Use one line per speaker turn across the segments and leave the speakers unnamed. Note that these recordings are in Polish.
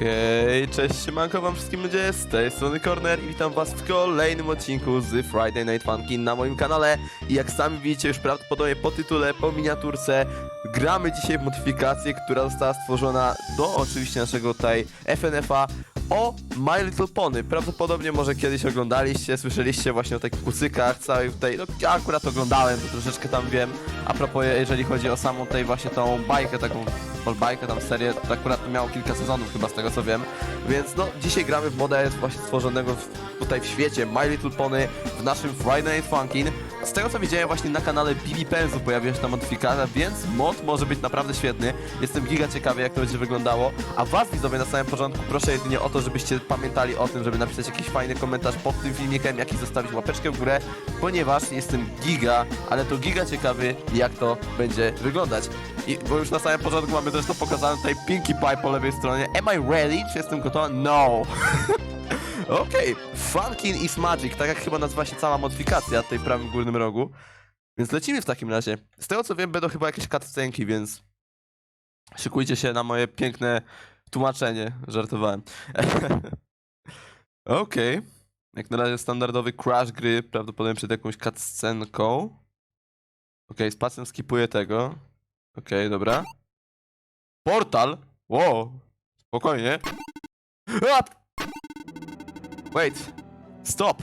Hej, cześć, siemanko wam wszystkim ludzie, z tej strony Corner i witam was w kolejnym odcinku z Friday Night Funkin' na moim kanale i jak sami widzicie już prawdopodobnie po tytule, po miniaturce gramy dzisiaj w modyfikację, która została stworzona do oczywiście naszego tutaj FNF-a o My Little Pony. Prawdopodobnie może kiedyś oglądaliście, słyszeliście właśnie o takich kucykach całej tutaj, no ja akurat oglądałem, to troszeczkę tam wiem, a propos jeżeli chodzi o samą tutaj właśnie tą bajkę, taką bajkę, tam serię, to akurat miało kilka sezonów chyba z tego co wiem, więc no dzisiaj gramy w modę właśnie stworzonego w, tutaj w świecie My Little Pony w naszym Friday Night Funkin'. Z tego co widziałem właśnie na kanale BB Penzu pojawiła się ta modyfikacja, więc mod może być naprawdę świetny. Jestem giga ciekawy jak to będzie wyglądało, a was widzowie na samym początku proszę jedynie o to, żebyście pamiętali o tym, żeby napisać jakiś fajny komentarz pod tym filmikiem, jak i zostawić łapeczkę w górę, ponieważ jestem giga, ale to giga ciekawy jak to będzie wyglądać. I bo już na samym początku mamy też to pokazane tutaj Pinkie Pie po lewej stronie. Am I ready? Czy jestem gotowy? No! Okej, Funkin is Magic, tak jak chyba nazywa się cała modyfikacja w tej prawym górnym rogu. Więc lecimy w takim razie. Z tego co wiem, będą chyba jakieś cutscenki, więc szykujcie się na moje piękne tłumaczenie. Żartowałem. Okej. Jak na razie standardowy crash gry, prawdopodobnie przed jakąś cutscenką. Okej, spacją skipuję tego. Okej, dobra. Portal? Wow, spokojnie. A! Wait, stop.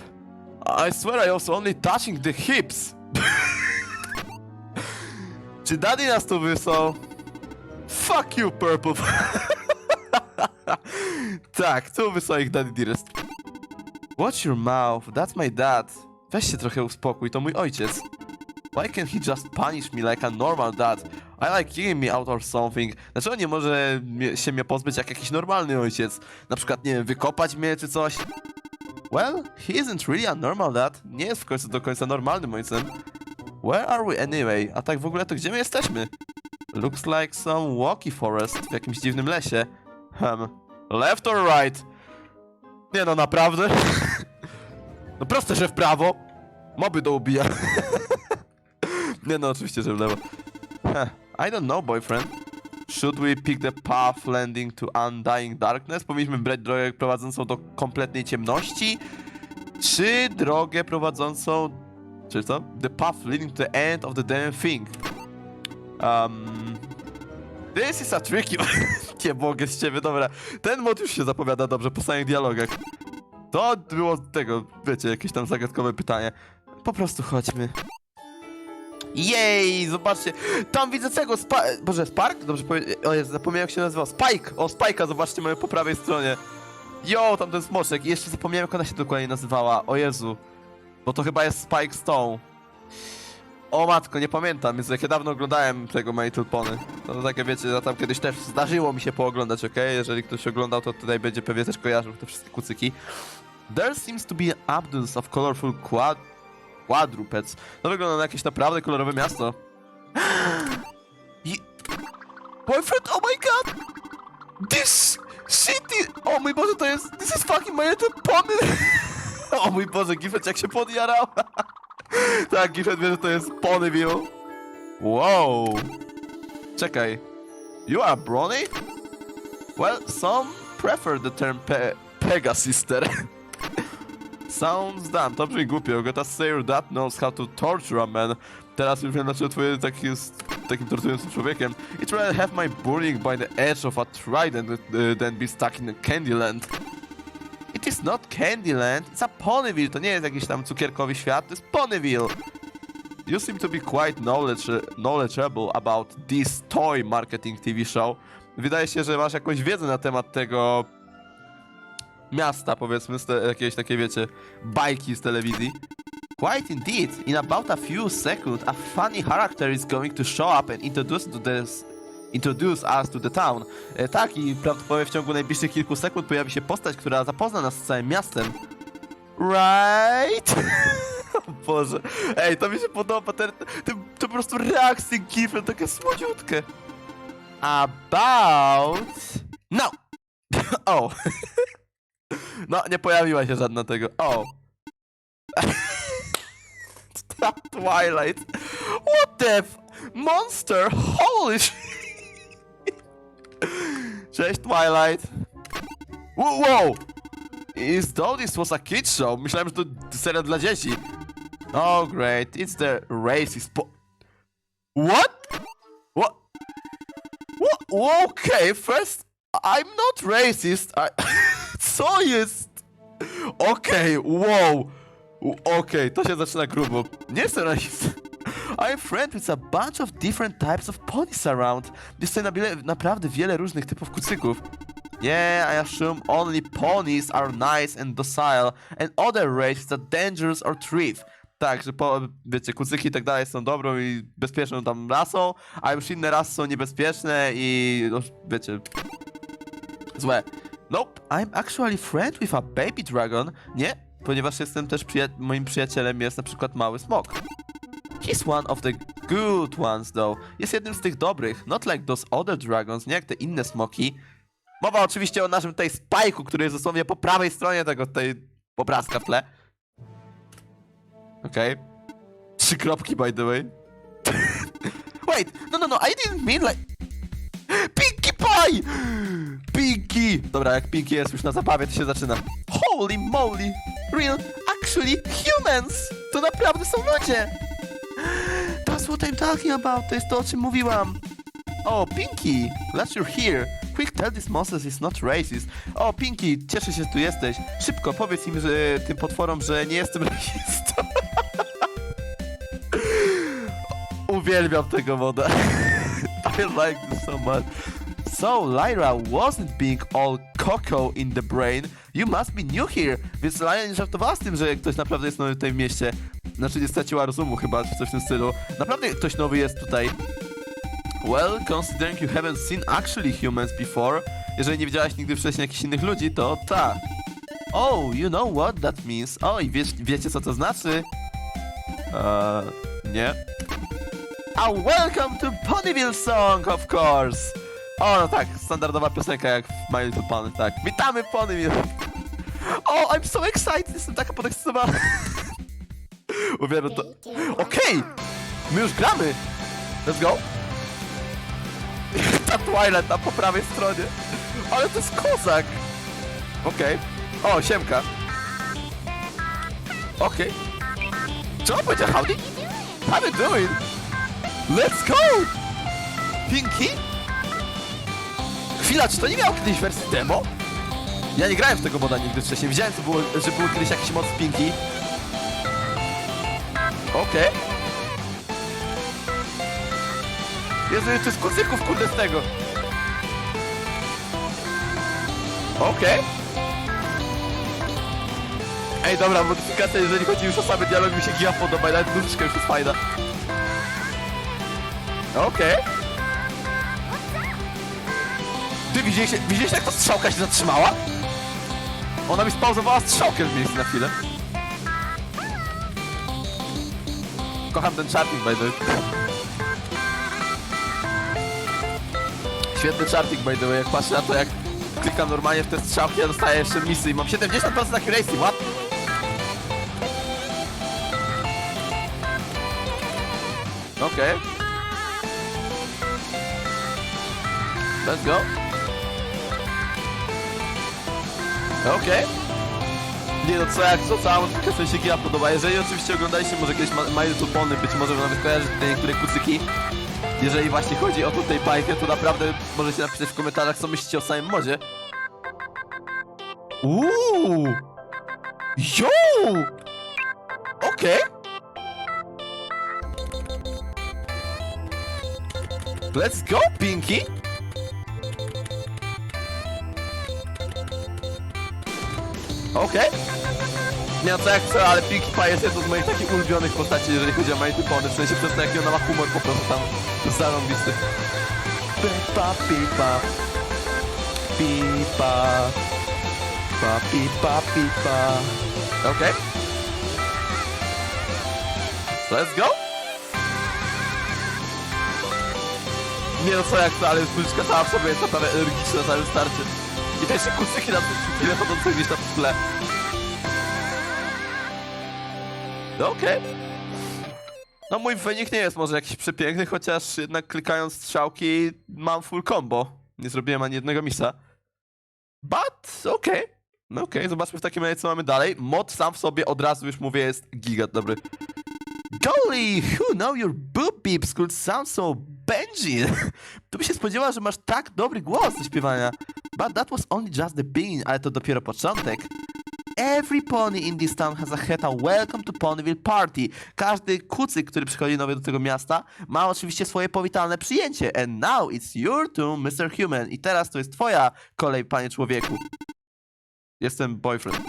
I swear I was only touching the hips. Czy Daddy nas tu wysłał? Fuck you, Purple. tak, tu wysłał ich Daddy Dearest. Watch your mouth, that's my dad. Weź się trochę uspokój, to mój ojciec. Why can't he just punish me like a normal dad? I like kicking me out or something. Dlaczego nie może się mnie pozbyć jak jakiś normalny ojciec? Na przykład, nie wiem, wykopać mnie czy coś? Well, he isn't really a normal dad. Nie jest w końcu do końca normalnym ojcem. Where are we anyway? A tak w ogóle to gdzie my jesteśmy? Looks like some walkie forest w jakimś dziwnym lesie. Hmm. Left or right? Nie no, naprawdę? no proste, że w prawo. Moby do ubija. Nie no, oczywiście, że w lewo. I don't know, boyfriend. Should we pick the path landing to undying darkness? Powinniśmy brać drogę prowadzącą do kompletnej ciemności? Czy drogę prowadzącą... Czy co? The path leading to the end of the damn thing. Um... This is a tricky... Nie mogę z ciebie, dobra. Ten już się zapowiada dobrze po samych dialogach. To było tego, wiecie, jakieś tam zagadkowe pytanie. Po prostu chodźmy. Jej, zobaczcie, tam widzę tego, Spa Boże, Spark? Dobrze powiedziałem, o Jezu, zapomniałem jak się nazywał, Spike! O, Spike'a, zobaczcie, mamy po prawej stronie. Jo, tam ten smoczek, i jeszcze zapomniałem jak ona się dokładnie nazywała, o Jezu. Bo to chyba jest Spike Stone. O matko, nie pamiętam, więc jak ja dawno oglądałem tego My Little Pony. To, takie wiecie, ja tam kiedyś też zdarzyło mi się pooglądać, okej? Jeżeli ktoś oglądał, to tutaj będzie pewnie też kojarzył te wszystkie kucyki. There seems to be abundance of colorful quad quadrupeds. To wygląda na jakieś naprawdę kolorowe miasto. Boyfriend, oh my god! This city! O mój Boże, to jest... This is fucking my little pony! o mój Boże, Gifford jak się podjarał! tak, Gifford wie, że to jest Ponyville. Wow! Czekaj. You are Brony? Well, some prefer the term pe Pegasister. Sounds dumb, to brzmi głupio. Gotta say your dad knows how to torture a man. Teraz już wiem, dlaczego twój tak jest takim torturującym człowiekiem. It rather have my burning by the edge of a trident uh, than be stuck in Candyland. It is not Candyland, it's a Ponyville. To nie jest jakiś tam cukierkowy świat, to jest Ponyville. You seem to be quite knowledge, knowledgeable about this toy marketing TV show. Wydaje się, że masz jakąś wiedzę na temat tego miasta, powiedzmy, z te, jakiejś takiej, wiecie, bajki z telewizji. Quite indeed. In about a few seconds, a funny character is going to show up and introduce, to this, introduce us to the town. E, tak, i prawdopodobnie w ciągu najbliższych kilku sekund pojawi się postać, która zapozna nas z całym miastem. Right? o Boże. Ej, to mi się podoba, ten, ten, to po prostu reakcje gify, takie słodziutkie. About... No! o! No, nie pojawiła się żadna tego. O! Twilight! What the f... Monster! Holy sh... Cześć Twilight! Wow! wow. Is though this was a kid show? Myślałem, że to serial dla dzieci. Oh great, it's the racist po... What? What? What? Okay, first, I'm not racist. I... Co jest? Okej, wow. Okej, to się zaczyna grubo. Nie jestem racist. I'm friend with a bunch of different types of ponies around. Jest tutaj nabile- naprawdę wiele różnych typów kucyków. Yeah, I assume only ponies are nice and docile, and other races are dangerous or thrift. Tak, że po, wiecie, kucyki i tak dalej są dobrą i bezpieczną tam rasą, a już inne rasy są niebezpieczne i, no, wiecie, złe. Nope, I'm actually friend with a baby dragon. Nie, ponieważ jestem też przyja moim przyjacielem jest na przykład mały smok. He's one of the good ones though. Jest jednym z tych dobrych, not like those other dragons, nie jak te inne smoki. Mowa oczywiście o naszym tutaj spajku, który jest dosłownie po prawej stronie tego tutaj obrazka w tle. Okej. Trzy kropki by the way. Wait, no no no, I didn't mean like... Pie! Pinky! Dobra, jak Pinky jest już na zabawie, to się zaczyna. Holy moly! Real, actually, humans! To naprawdę są ludzie! That's what I'm talking about, to jest to, o czym mówiłam. O, Pinky! Glad you're here. Quick, tell this monsters is not racist. O, Pinky, cieszę się, że tu jesteś. Szybko, powiedz im, że tym potworom, że nie jestem rasistą. Uwielbiam tego moda. I like this so much. So, Lyra wasn't being all coco in the brain. You must be new here. Więc Lyra nie żartowała z tym, że ktoś naprawdę jest nowy w mieście. Znaczy nie straciła rozumu chyba, czy coś w tym stylu. Naprawdę ktoś nowy jest tutaj. Well, considering you haven't seen actually humans before, jeżeli nie widziałaś nigdy wcześniej jakichś innych ludzi, to tak. Oh, you know what that means. O, i wiesz, wiecie co to znaczy? Eee, nie. A welcome to Ponyville Song, of course! O, no tak, standardowa piosenka jak w My Little Pony, tak. Witamy Ponyville! O, I'm so excited, jestem taka podekscytowana. Uwielbiam to. Okej! My już gramy! Let's go! Ta Twilight tam po prawej stronie. Ale to jest kozak! Okej. O, siemka. Okej. Co on powiedział? Howdy? How you doing? Let's go! Pinky? Chwila, czy to nie miało kiedyś wersji demo? Ja nie grałem w tego moda nigdy wcześniej. Widziałem, co było, że był kiedyś jakiś mod z Pinky. Okej. Jezu, jeszcze z kucyków, kurde, z tego. Okej. Ej, dobra, modyfikacja, jeżeli chodzi już o same dialogi, mi się giga podoba nawet muzyczka już jest fajna. Okej. Ty widzieliście, widzieliście jak ta strzałka się zatrzymała? Ona mi spauzowała strzałkę w miejscu na chwilę. Kocham ten charting, by the way. Świetny charting, by the way, jak patrzę na to, jak klikam normalnie w te strzałki, ja dostaję jeszcze misy i mam 70% accuracy, what? Okej. Let's go. Okej. Nie no, co jak, co cała modyfikacja się gira podoba. Jeżeli oczywiście oglądaliście może kiedyś My Little Pony, być może nawet kojarzyć te niektóre kucyki. Jeżeli właśnie chodzi o tutaj bajkę, to naprawdę możecie napisać w komentarzach, co myślicie o samym modzie. Uuu! Yo! Okej. Let's go, Pinky! Okej. Nie no co jak co, ale Pinkie Pie jest jedną z moich takich ulubionych postaci, jeżeli chodzi o Little Pony. W sensie przez to, jaki ona ma humor po prostu tam zarąbisty. Pipa, pipa. Pipa. Pa, pipa, pipa. Okej. Let's go! Nie no co jak to, ale muzyczka sama w sobie jest naprawdę energiczna na całym starcie. I te jeszcze kucyki na chwilę chodzące gdzieś tam w tle. No okej. No mój wynik nie jest może jakiś przepiękny, chociaż jednak klikając strzałki mam full combo. Nie zrobiłem ani jednego misa. But, okej. No okej, zobaczmy w takim razie, co mamy dalej. Mod sam w sobie od razu już mówię jest giga dobry. Golly, who know your boob beeps could sound so Benji? Tu by się spodziewał, że masz tak dobry głos do śpiewania. But that was only just the beginning, ale to dopiero początek. Every pony in this town has a heta welcome to Ponyville party. Każdy kucyk, który przychodzi nowy do tego miasta, ma oczywiście swoje powitalne przyjęcie. And now it's your turn, Mr. Human. I teraz to jest twoja kolej, panie człowieku. Jestem boyfriend.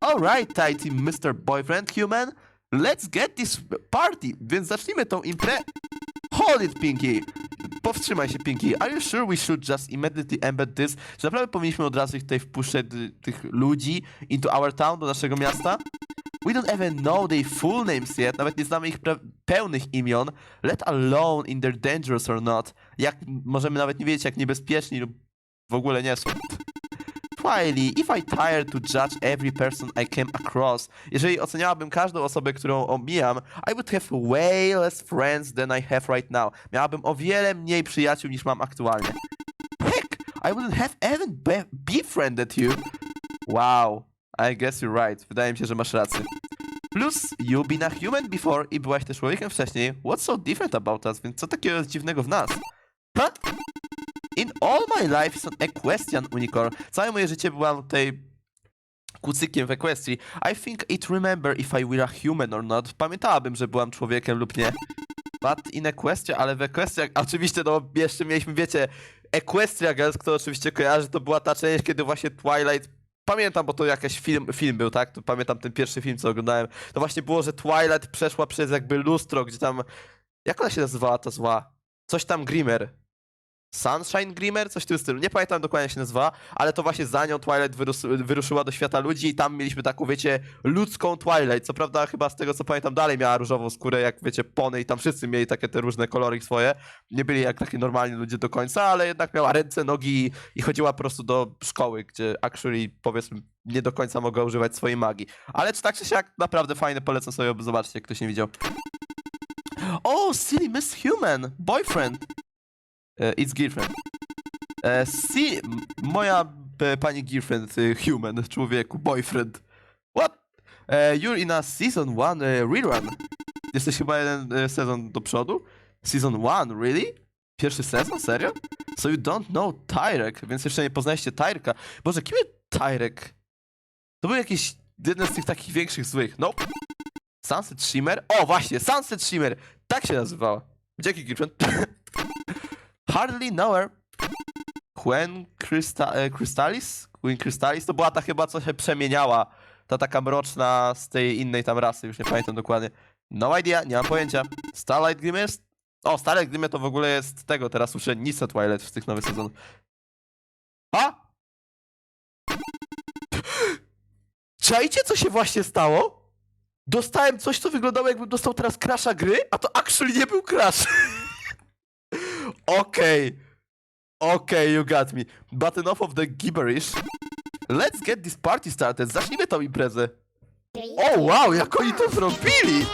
Alright, tighty Mr. Boyfriend Human. Let's get this party. Więc zacznijmy tą imprezę. Hold it, Pinky. Powstrzymaj się, Pinky. Are you sure we should just immediately embed this? Czy naprawdę powinniśmy od razu ich tutaj wpuszczać tych ludzi into our town, do naszego miasta? We don't even know their full names yet. Nawet nie znamy ich pełnych imion. Let alone in they're dangerous or not. Jak możemy nawet nie wiedzieć, jak niebezpieczni lub w ogóle nie są. Twiley, if I tired to judge every person I came across, jeżeli oceniałabym każdą osobę, którą omijam, I would have way less friends than I have right now. Miałabym o wiele mniej przyjaciół niż mam aktualnie. Heck, I wouldn't have even be befriended you. Wow, I guess you're right. Wydaje mi się, że masz rację. Plus, you've been a human before i byłaś też człowiekiem wcześniej. What's so different about us? Więc co takiego dziwnego w nas? Huh? In all my life is an equestrian unicorn. Całe moje życie byłam tutaj kucykiem w Equestrii. I think it remember if I were a human or not. Pamiętałabym, że byłam człowiekiem lub nie. But in Equestria, ale w Equestria, oczywiście no jeszcze mieliśmy, wiecie, Equestria Girls, kto oczywiście kojarzy, to była ta część, kiedy właśnie Twilight Pamiętam, bo to jakiś film, film był, tak? To pamiętam ten pierwszy film, co oglądałem. To właśnie było, że Twilight przeszła przez jakby lustro, gdzie tam... Jak ona się nazywała, ta zła? Coś tam Grimmer. Sunshine Grimmer? Coś w tym stylu. Nie pamiętam dokładnie jak się nazywa, ale to właśnie za nią Twilight wyrus- wyruszyła do świata ludzi i tam mieliśmy taką, wiecie, ludzką Twilight. Co prawda chyba z tego co pamiętam dalej miała różową skórę, jak wiecie, pony i tam wszyscy mieli takie te różne kolory swoje. Nie byli jak takie normalni ludzie do końca, ale jednak miała ręce, nogi i chodziła po prostu do szkoły, gdzie actually powiedzmy nie do końca mogła używać swojej magii. Ale czy tak czy siak, naprawdę fajne, polecam sobie zobaczyć, jak ktoś nie widział. Oh, silly Miss Human, boyfriend. E, it's girlfriend. E, si, moja e, pani girlfriend, human, człowieku, boyfriend. What? You're in a season one rerun. Jesteś chyba jeden sezon do przodu? Season one, really? Pierwszy sezon? Serio? So you don't know Tyrek, więc jeszcze nie poznaliście Tyrka. Boże, kim jest Tyrek? To był jakiś jeden z tych takich większych złych. No. Sunset Shimmer? O, właśnie, Sunset Shimmer! Tak się nazywała. Dzięki, girlfriend. Hardly know her. Krysta e, Crystallis? Queen Crystallis? To była ta chyba, co się przemieniała. Ta taka mroczna z tej innej tam rasy, już nie pamiętam dokładnie. No idea, nie mam pojęcia. Starlight Glimmer? O, Starlight Glimmer to w ogóle jest tego, teraz słyszę Nisa Twilight w tych nowych sezonach. A? Czajcie, co się właśnie stało? Dostałem coś, co wyglądało jakbym dostał teraz crasha gry, a to actually nie był crash. Okej. Okej, you got me. But enough of the gibberish. Let's get this party started. Zacznijmy tą imprezę. O, wow, jak oni to zrobili!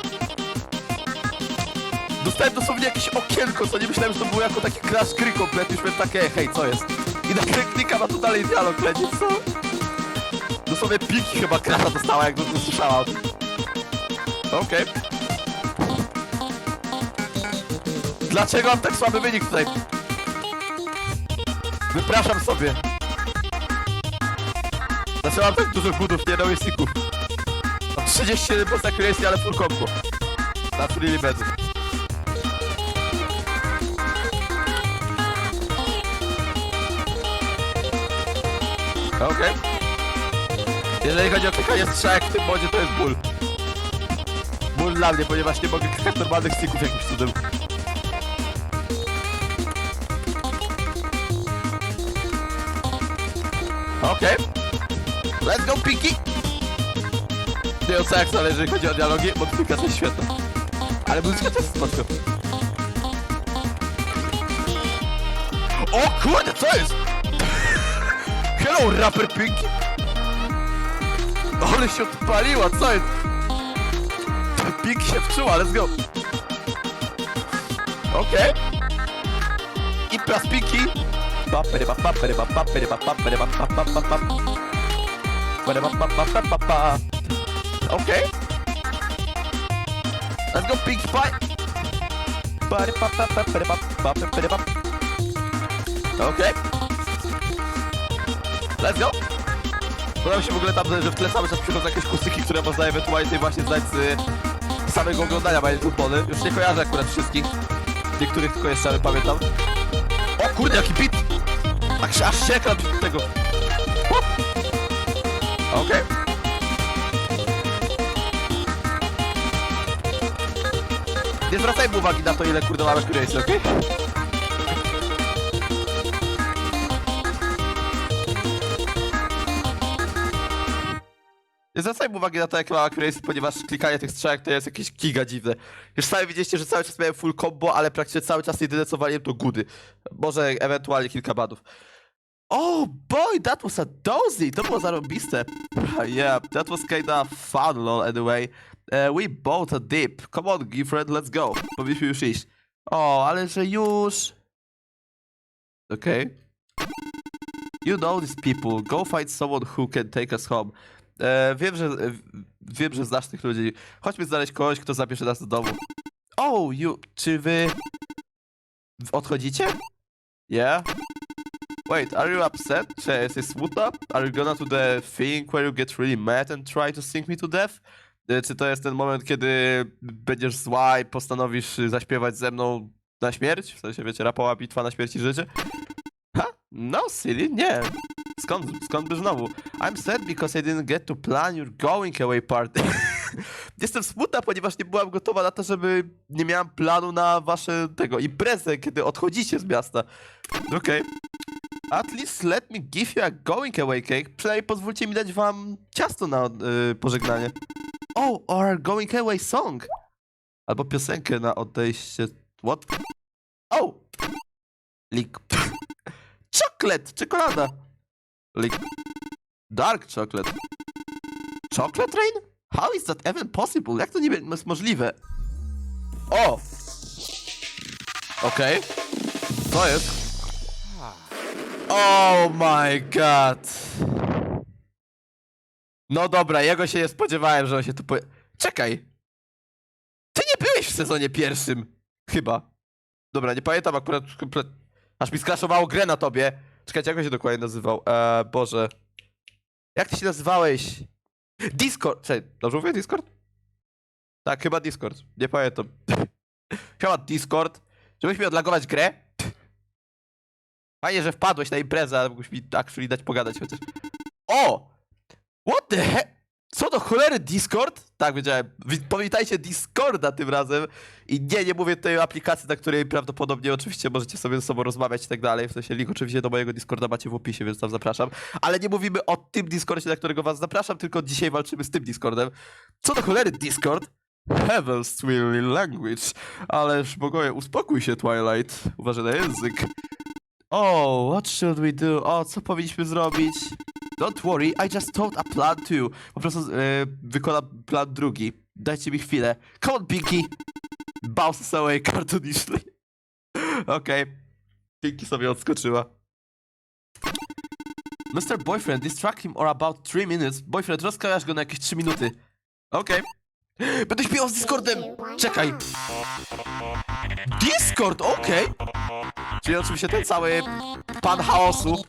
Dostałem dosłownie jakieś okienko, co nie myślałem, że to było jako taki crash gry kompletny. Już takie, hej, co jest? I nagle klikam, a tu dalej dialog leci, co? Dosłownie piki chyba crasha dostała, jak to usłyszała o tym. Okej. Dlaczego mam tak słaby wynik tutaj? Wypraszam sobie. Dlaczego mam tak dużo budów, nie no stików? Mam 37 post accuracy, ale full combo. That's really bad. Okej. Jeżeli chodzi o klikanie strzałek w tym modzie, to jest ból. Ból dla mnie, ponieważ nie mogę klikać normalnych sticków jakimś cudem. Okej. Let's go, Pinky! Nie wiem co jak jeżeli chodzi o dialogi, bo dwójka jest świetna. Ale muzyka też jest spoko. O kurde, co jest? Hello, rapper Pinky! Ale się odpaliła, co jest? Pinky się wczuła, let's go! Okej. I plus Pinky. Okay. Let's go big spot. Okay. Let's go. Podoba mi się w ogóle tam, że w tle cały czas przychodzą jakieś kustyki, które można ewentualnie właśnie znać z samego oglądania Mają Footbally. Już nie kojarzę akurat wszystkich. Niektórych tylko jeszcze, ale pamiętam. O kurde, jaki beat! Aż, aż do tego. Okej. Nie zwracajmy uwagi na to, ile kurde mamy Grace, okej? Nie zwracajmy uwagi na to, jak mała Grace, ponieważ klikanie tych strzałek to jest jakieś giga dziwne. Już sami widzieliście, że cały czas miałem full combo, ale praktycznie cały czas jedyne co waliłem to gudy. Może ewentualnie kilka badów. Oh boy, that was a dozy! To było zarobiste. yeah, that was kinda fun, lol, anyway. Uh, we bought a dip. Come on, Giffred, let's go. Powinniśmy już iść. O, ale że już... Okej. You know these people. Go find someone who can take us home. E, wiem, że e, wiem, że znasz tych ludzi. Chodźmy znaleźć kogoś, kto zabierze nas do domu. Oh, you, czy wy odchodzicie? Yeah. Wait, are you upset? Czy jesteś smutna? Are you gonna do the thing where you get really mad and try to sing me to death? E, Czy to jest ten moment, kiedy będziesz zła i postanowisz y, zaśpiewać ze mną na śmierć? W sensie, wiecie, rapowa bitwa na śmierć i życie? Ha? No, silly, nie. Skąd, skąd by znowu? I'm sad because I didn't get to plan your going away party. Jestem smutna, ponieważ nie byłam gotowa na to, żeby nie miałam planu na wasze tego imprezę, kiedy odchodzicie z miasta. Okej. At least let me give you a going away cake. Przynajmniej pozwólcie mi dać wam ciasto na y, pożegnanie. Oh, or a going away song. Albo piosenkę na odejście. What? Oh! Lik. Chocolate! Czekolada! Lik. Dark chocolate. Chocolate rain? How is that even possible? Jak to nie jest możliwe? O! Okej. Co jest? Oh my god. No dobra, jego się nie spodziewałem, że on się tu po... Czekaj. Ty nie byłeś w sezonie pierwszym. Chyba. Dobra, nie pamiętam akurat komplet... Aż mi skraszowało grę na tobie. Czekajcie, jak on się dokładnie nazywał? Eee, Boże. Jak ty się nazywałeś? Discord! Czekaj, dobrze mówię Discord? Tak, chyba Discord. Nie pamiętam. chyba Discord. Żebyś mi odlagować grę? Fajnie, że wpadłeś na imprezę, ale mógłbyś mi actually dać pogadać chociaż. O! What the heck? Co do cholery Discord? Tak, wiedziałem. Wi- Pamiętajcie Discorda tym razem. I nie, nie mówię o aplikacji, na której prawdopodobnie oczywiście możecie sobie ze sobą rozmawiać i tak dalej. W sensie link oczywiście do mojego Discorda macie w opisie, więc tam zapraszam. Ale nie mówimy o tym Discordzie, na którego was zapraszam, tylko dzisiaj walczymy z tym Discordem. Co do cholery Discord? Heavens Twilly Language. Ależ bogowie, uspokój się Twilight. Uważaj na język. Oh, what should we do? O, co powinniśmy zrobić? Don't worry, I just thought a plan too. Po prostu e, wykonam plan drugi. Dajcie mi chwilę. Come on, Pinky! Bounces away cartoonishly. Okej. Pinky sobie odskoczyła. Mr. Boyfriend, distract him or about 3 minutes. Boyfriend, rozkażesz go na jakieś 3 minuty. Okej. Będę śpiewał z Discordem! Czekaj! Discord, okej! Czyli oczywiście ten cały pan chaosu.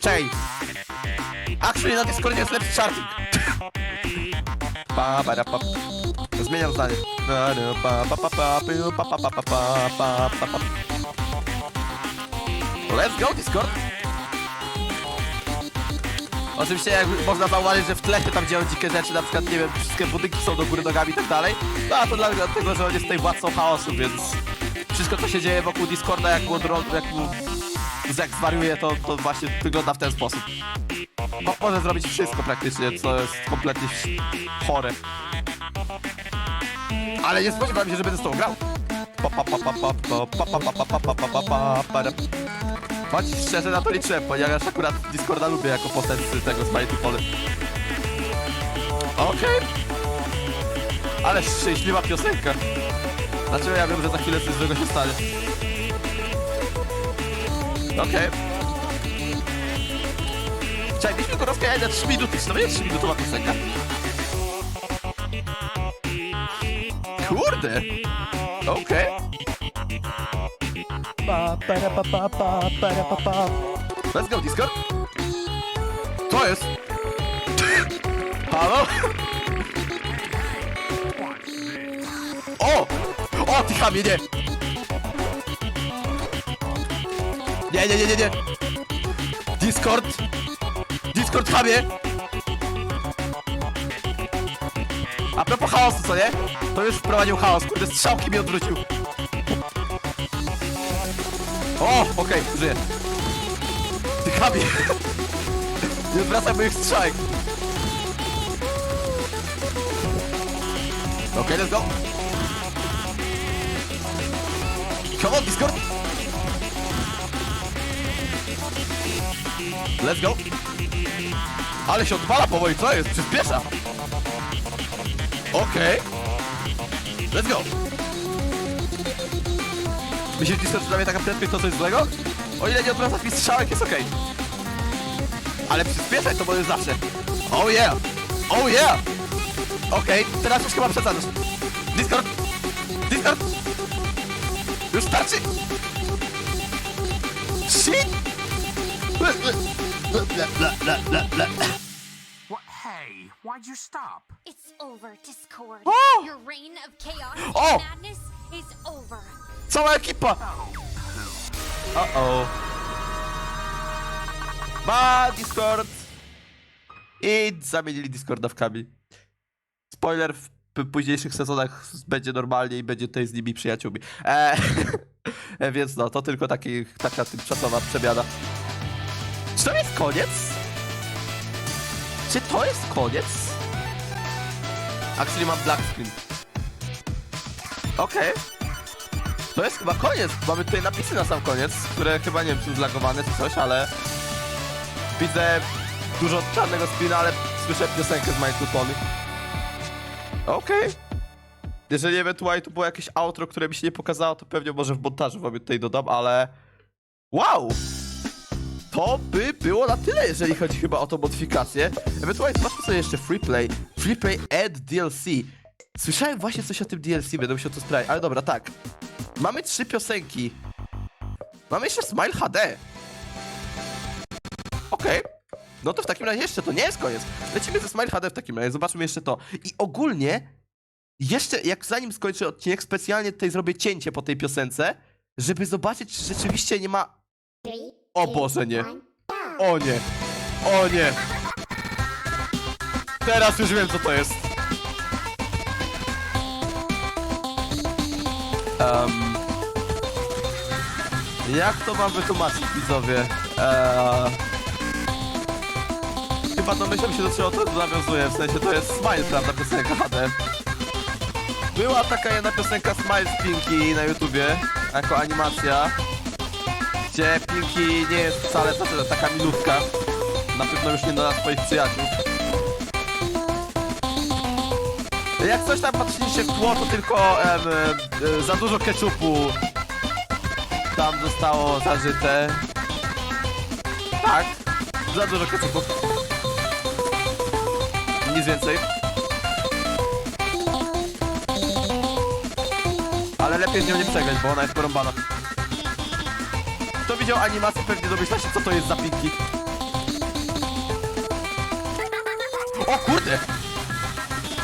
Czej! Actually na Discordzie jest lepszy pa. Zmieniam zdanie. Let's go Discord! Oczywiście jak można zauważyć, że w tle się tam dzieją dzikie rzeczy, na przykład, nie wiem, wszystkie budynki są do góry nogami i tak dalej. No a to dlatego, że on jest tutaj władcą chaosu, więc wszystko, co się dzieje wokół Discorda, jak mu, jak mu jak zwariuje, to, to właśnie wygląda w ten sposób. Bo może zrobić wszystko praktycznie, co jest kompletnie chore. Ale nie spodziewałem się, że będę z tą grał. Bądź szczerze na to liczę, ponieważ akurat Discorda lubię jako postać tego Smiley Pole. Okej. Okay. Ale szczęśliwa piosenka. Dlaczego ja wiem, że za chwilę coś złego się stanie? Okej. Czekaj, mieliśmy go rozkajać na 3 minuty, czy to będzie 3 minutowa piosenka? Kurde! Okej. Pa, para, pa, pa, pa, para, pa, pa. Let's go, Discord. Co jest? Halo? O, ty chamie, nie! Nie, nie, nie, nie, nie! Discord! Discord chamie! A propos chaosu, co nie? To już wprowadził chaos, kurde, strzałki mi odwrócił. O, okej, żyję. Ty chamie! Nie odwracaj moich strzałek. Okej, let's go. Come on, Discord. Let's go. Ale się odpala powoli, co jest? Przyspiesza. Okej. Let's go. Myślisz, że dla mnie taka prędkość to coś złego? O ile nie odwracasz mi strzałek, jest okej. Ale przyspieszać to możesz zawsze. Oh yeah! Oh yeah! Okej, teraz już chyba przesadzasz. Discord! Discord! Już starczy! Shit!
What? Hey, why'd you stop?
It's over, Discord.
Oh!
Your reign of chaos
Oh!
and madness is over.
Cała ekipa! Uh-oh. Ma Discord! I zamienili Discorda w Kami. Spoiler, w późniejszych sezonach będzie normalnie i będzie tutaj z nimi przyjaciółmi. E, więc no, to tylko taki, taka tymczasowa przemiana. Czy to jest koniec? Czy to jest koniec? Actually mam black screen. Okej. To jest chyba koniec. Mamy tutaj napisy na sam koniec, które chyba nie wiem, czy zlagowane czy coś, ale widzę dużo czarnego screena, ale słyszę piosenkę z Little Pony. Okej. Jeżeli ewentualnie tu było jakieś outro, które mi się nie pokazało, to pewnie może w montażu wam je tutaj dodam, ale... Wow! To by było na tyle, jeżeli chodzi chyba o tą modyfikację. Ewentualnie zobaczmy sobie jeszcze Freeplay. Freeplay Add DLC. Słyszałem właśnie coś o tym DLC, będę musiał to sprawdzić, ale dobra, tak. Mamy trzy piosenki. Mamy jeszcze Smile HD. Okej. No to w takim razie jeszcze to nie jest koniec. Lecimy ze Smile HD w takim razie, zobaczmy jeszcze to. I ogólnie, jeszcze jak zanim skończę odcinek, specjalnie tutaj zrobię cięcie po tej piosence, żeby zobaczyć, czy rzeczywiście nie ma... O Boże, nie. O nie. O nie. Teraz już wiem, co to jest. Um, jak to mam wytłumaczyć, widzowie? Eee, chyba domyślam się, do czego to nawiązuje. W sensie to jest Smile, prawda, piosenka HD. Była taka jedna piosenka Smile z Pinky na YouTubie, jako animacja, gdzie Pinky nie jest wcale ta, ta, taka milówka. Na pewno już nie dla swoich przyjaciół. Jak coś tam patrzyliście w tło, to tylko em, e, za dużo keczupu tam zostało zażyte. Tak, za dużo keczupu. Nic więcej. Ale lepiej z nią nie przegrać, bo ona jest porąbana. Kto widział animację, pewnie domyśla się, co to jest za pinki. O kurde!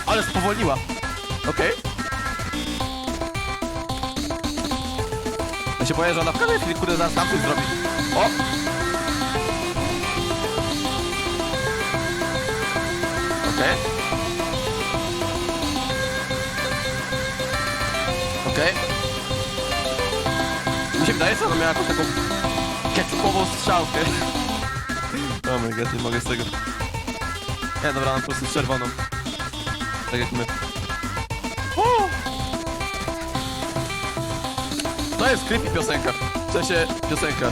Ale spowolniła. Okej. Ja się boję, że ona w każdej chwili, kurde, zaraz tam coś zrobi. O! Okej. Okej. Mi się wydaje, że ona miała jakąś taką ketchupową strzałkę. My god, nie mogę z tego. Nie, dobra, mam po prostu czerwoną. Tak jak my. To jest creepy piosenka. W sensie piosenka.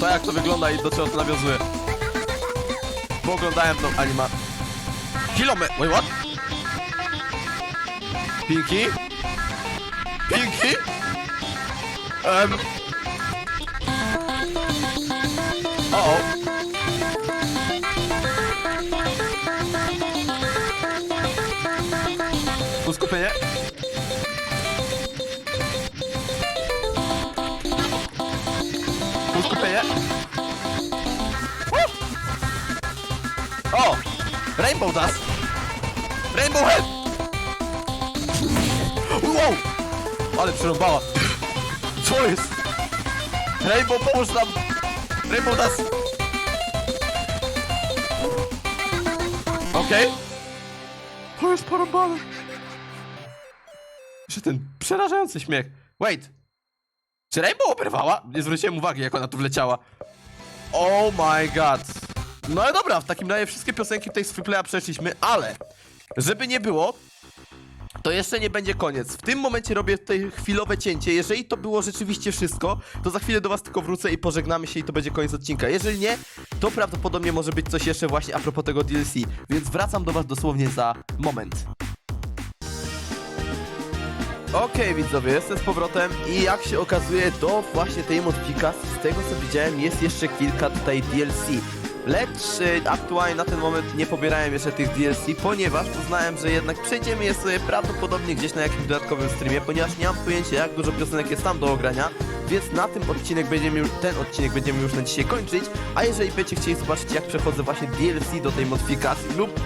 To jak to wygląda i do czego to nawiązuje. Bo oglądałem tą anima... Kilometr... Wait, what? Pinky? Pinky? Um... O, o. Uskupienie. Uskupienie. Rainbow Dust! Rainbow Head! Wow! Ale przerąbała. Co jest? Rainbow, pomóż nam! Rainbow Dust! Okej. To jest porąbane. Jeszcze ten przerażający śmiech. Wait. Czy Rainbow oberwała? Nie zwróciłem uwagi, jak ona tu wleciała. Oh my god. No i dobra, w takim razie wszystkie piosenki tej z Freeplaya przeszliśmy, ale żeby nie było, to jeszcze nie będzie koniec. W tym momencie robię tutaj chwilowe cięcie. Jeżeli to było rzeczywiście wszystko, to za chwilę do was tylko wrócę i pożegnamy się i to będzie koniec odcinka. Jeżeli nie, to prawdopodobnie może być coś jeszcze właśnie a propos tego DLC. Więc wracam do was dosłownie za moment. Okej widzowie, jestem z powrotem i jak się okazuje do właśnie tej modyfikacji, z tego co widziałem jest jeszcze kilka tutaj DLC. Lecz y, aktualnie na ten moment nie pobierałem jeszcze tych DLC, ponieważ uznałem, że jednak przejdziemy je sobie prawdopodobnie gdzieś na jakimś dodatkowym streamie, ponieważ nie mam pojęcia jak dużo piosenek jest tam do ogrania, więc na tym odcinek będziemy już, ten odcinek będziemy już na dzisiaj kończyć, a jeżeli będziecie chcieli zobaczyć jak przechodzę właśnie DLC do tej modyfikacji lub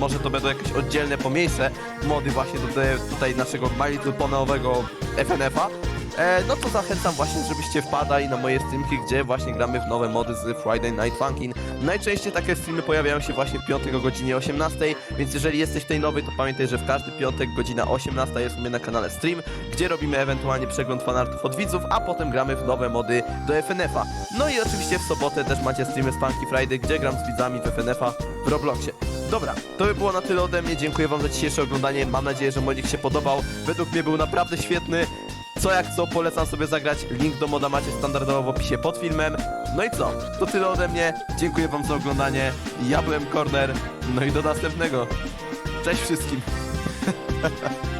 może to będą jakieś oddzielne, pomniejsze mody właśnie do te, tutaj naszego My Little Pony'owego FNF-a, e, no to zachęcam właśnie, żebyście wpadali na moje streamki, gdzie właśnie gramy w nowe mody z Friday Night Funkin'. Najczęściej takie streamy pojawiają się właśnie w piątek o godzinie 18, więc jeżeli jesteś tej nowej, to pamiętaj, że w każdy piątek godzina 18 jest u mnie na kanale stream, gdzie robimy ewentualnie przegląd fanartów od widzów, a potem gramy w nowe mody do FNF-a. No i oczywiście w sobotę też macie streamy z Funky Friday, gdzie gram z widzami w FNF-a w Robloxie. Dobra, to by było na tyle ode mnie. Dziękuję Wam za dzisiejsze oglądanie. Mam nadzieję, że modzik się podobał. Według mnie był naprawdę świetny. Co jak co, polecam sobie zagrać. Link do moda macie standardowo w opisie pod filmem. No i co? To tyle ode mnie. Dziękuję Wam za oglądanie. Ja byłem Corner. No i do następnego. Cześć wszystkim.